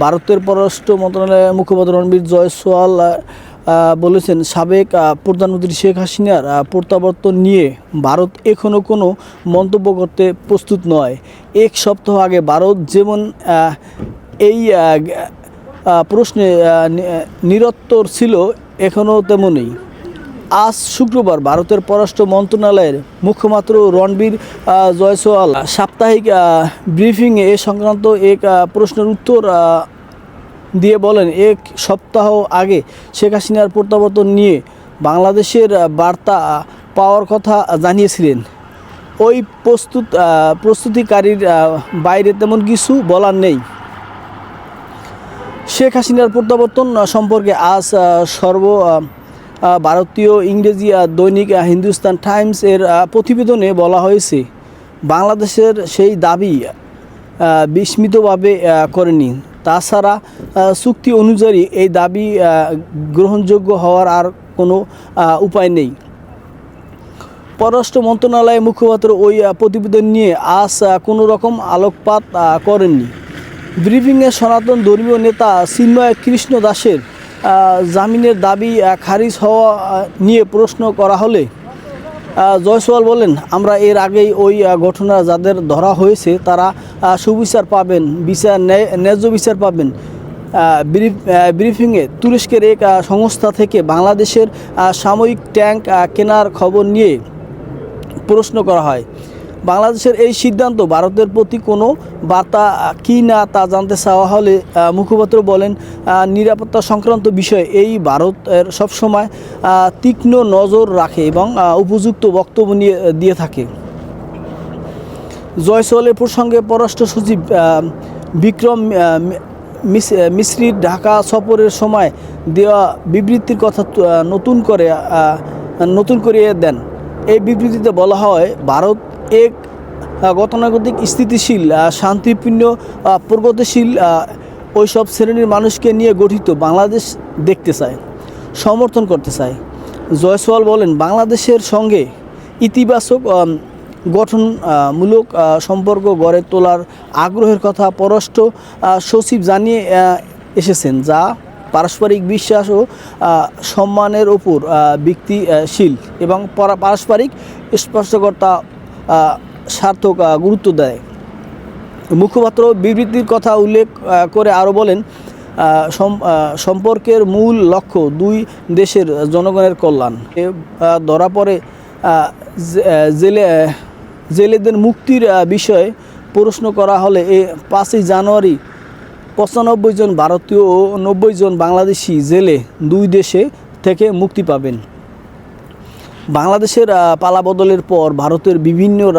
ভারতের পররাষ্ট্র মন্ত্রণালয়ের মুখপাত্র রণবীর জয়সওয়াল বলেছেন, সাবেক প্রধানমন্ত্রী শেখ হাসিনার প্রত্যাবর্তন নিয়ে ভারত এখনও কোনো মন্তব্য করতে প্রস্তুত নয়। এক সপ্তাহ আগে ভারত যেমন এই প্রশ্নে নিরত্তর ছিল এখনও তেমনই। আজ শুক্রবার ভারতের পররাষ্ট্র মন্ত্রণালয়ের মুখপাত্র রণবীর জয়সওয়াল সাপ্তাহিক ব্রিফিংয়ে এ সংক্রান্ত এক প্রশ্নের উত্তর দিয়ে বলেন, এক সপ্তাহ আগে শেখ হাসিনার প্রত্যাবর্তন নিয়ে বাংলাদেশের বার্তা পাওয়ার কথা জানিয়েছিলেন। ওই প্রস্তুত প্রস্তুতিকারীর বাইরে তেমন কিছু বলার নেই। শেখ হাসিনার প্রত্যাবর্তন সম্পর্কে আজ সর্ব ভারতীয় ইংরেজি দৈনিক হিন্দুস্তান টাইমস এর প্রতিবেদনে বলা হয়েছে, বাংলাদেশের সেই দাবি বিস্মিতভাবে করেনি। তাছাড়া চুক্তি অনুযায়ী এই দাবি গ্রহণযোগ্য হওয়ার আর কোনো উপায় নেই। পররাষ্ট্র মন্ত্রণালয়ের মুখপাত্র ওই প্রতিবেদন নিয়ে আজ কোনো রকম আলোকপাত করেননি। ব্রিফিংয়ে সনাতন ধর্মীয় নেতা চিন্ময় কৃষ্ণ দাসের জামিনের দাবি খারিজ হওয়া নিয়ে প্রশ্ন করা হলে জয়সওয়াল বলেন, আমরা এর আগেই ওই ঘটনা যাদের ধরা হয়েছে, তারা সুবিচার পাবেন, বিচার ন্যায়- ন্যায্য বিচার পাবেন। ব্রিফিংয়ে তুরস্কের এক সংস্থা থেকে বাংলাদেশের সাময়িক ট্যাঙ্ক কেনার খবর নিয়ে প্রশ্ন করা হয়। বাংলাদেশের এই সিদ্ধান্ত ভারতের প্রতি কোনো বার্তা কি না তা জানতে চাওয়া হলে মুখপাত্র বলেন নিরাপত্তা সংক্রান্ত বিষয়ে এই ভারতের সবসময় তীক্ষ্ণ নজর রাখে এবং উপযুক্ত বক্তব্য নিয়ে, দিয়ে থাকে। জয়সওয়ালের প্রসঙ্গে পররাষ্ট্র সচিব বিক্রম মিশ্রির ঢাকা সফরের সময় দেওয়া বিবৃতির কথা নতুন করে নতুন করিয়ে দেন। এই বিবৃতিতে বলা হয়, ভারত এক গতানুগতিক স্থিতিশীল শান্তিপূর্ণ প্রগতিশীল ওইসব শ্রেণির মানুষকে নিয়ে গঠিত বাংলাদেশ দেখতে চায় সমর্থন করতে চায়। জয়সওয়াল বলেন বাংলাদেশের সঙ্গে ইতিবাচক গঠনমূলক সম্পর্ক গড়ে তোলার আগ্রহের কথা পররাষ্ট্র সচিব জানিয়ে এসেছেন যা পারস্পরিক বিশ্বাস ও সম্মানের ওপর ভিত্তিশীল এবং পারস্পরিক স্পর্শকর্তা আহ, সার্থক গুরুত্ব দেয়। মুখপাত্র বিবৃতির কথা উল্লেখ করে আরও বলেন সম্পর্কের মূল লক্ষ্য দুই দেশের জনগণের কল্যাণ। ধরা পড়ে জেলে জেলেদের মুক্তির বিষয়ে প্রশ্ন করা হলে এ পাঁচই জানুয়ারি পঁচানব্বই জন ভারতীয় ও নব্বই জন বাংলাদেশি জেলে দুই দেশে থেকে মুক্তি পাবেন। বাংলাদেশের পালা বদলের পর ভারতের বিভিন্ন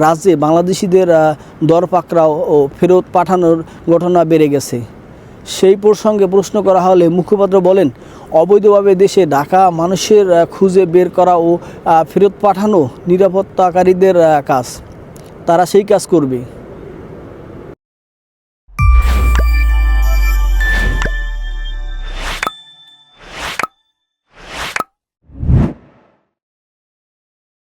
রাজ্যে বাংলাদেশিদের আহ, দরপাকড়াও ও ফেরত পাঠানোর ঘটনা বেড়ে গেছে। সেই প্রসঙ্গে প্রশ্ন করা হলে মুখপাত্র বলেন অবৈধভাবে দেশে ঢাকা মানুষের খুঁজে বের করা ও ফেরত পাঠানো নিরাপত্তাকারীদের কাজ। তারা সেই কাজ করবে।